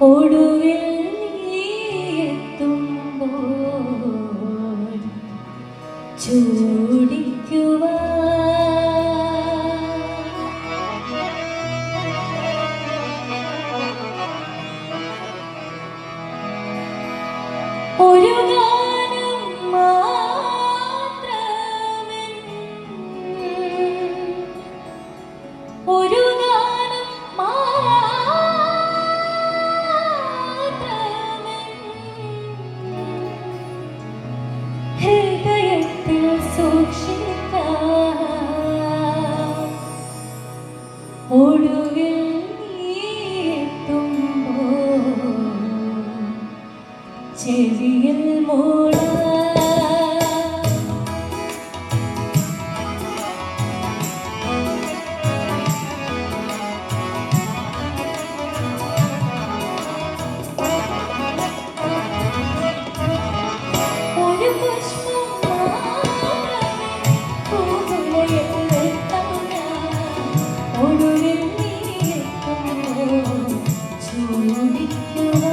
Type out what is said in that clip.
ഒടുവിൽ ചൂടി ഒടുവിൽ ചെവിയിൽ മൂടാം Thank you.